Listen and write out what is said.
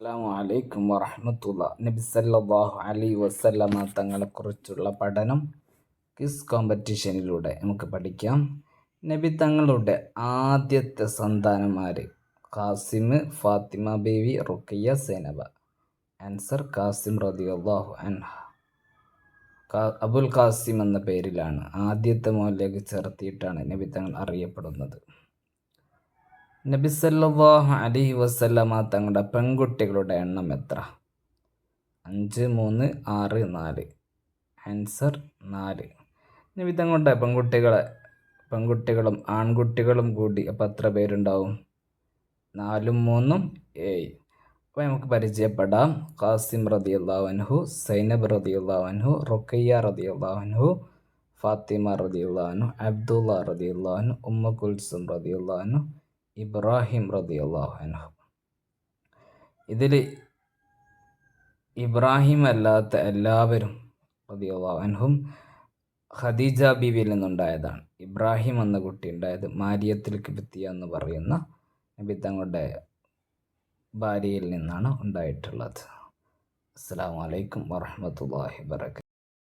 അസ്സാമു അലൈക്കും വറഹമത്തുള്ള. നബി സല്ലല്ലാഹു അലൈ വസല്ലമ തങ്ങളെക്കുറിച്ചുള്ള പഠനം ക്വിസ് കോമ്പറ്റീഷനിലൂടെ നമുക്ക് പഠിക്കാം. നബി തങ്ങളുടെ ആദ്യത്തെ സന്താനമാര് ഖാസിം ഫാത്തിമ ബേബി റുഖിയ സൈനബ. ആൻസർ ഖാസിം റളിയല്ലാഹു അൻഹ. അബുൽ ഖാസിം എന്ന പേരിലാണ് ആദ്യത്തെ മോലേക്ക് ചേർത്തിയിട്ടാണ് നബി തങ്ങൾ അറിയപ്പെടുന്നത്. നബി സല്ലല്ലാഹു അലൈഹി വസല്ലമ തങ്ങളുടെ പെൺകുട്ടികളുടെ എണ്ണം എത്ര? അഞ്ച് മൂന്ന് ആറ് നാല്. ആൻസർ നാല്. നബി തങ്ങളുടെ പെൺകുട്ടികളെ പെൺകുട്ടികളും ആൺകുട്ടികളും കൂടി അപ്പോൾ എത്ര പേരുണ്ടാവും? നാലും മൂന്നും ഏഴ്. അപ്പോൾ നമുക്ക് പരിചയപ്പെടാം. ഖാസിം റതി അൻഹു സൈനബ് റതി അൻഹു റൊക്കയ്യ റതി അൻഹു ഫാത്തിമ റതി അൻഹു അബ്ദുള്ള റതി അൻഹു ഉമ്മ കുൽസും റതി അൻഹു ഇബ്രാഹിം റതി അൻഹു. ഇതിൽ ഇബ്രാഹിം അല്ലാത്ത എല്ലാവരും റതി അൻഹും ഖദീജ ബീവിയിൽ നിന്നുണ്ടായതാണ്. ഇബ്രാഹിം എന്ന കുട്ടി ഉണ്ടായത് മാരിയത്തിൽ കിബത്തിയ എന്ന് പറയുന്ന നബി തങ്ങളുടെ ഭാര്യയിൽ നിന്നാണ് ഉണ്ടായിട്ടുള്ളത്. അസ്സാം വലൈക്കും വാഹമത്തല്ലാഹി വാബർക്കാത്തു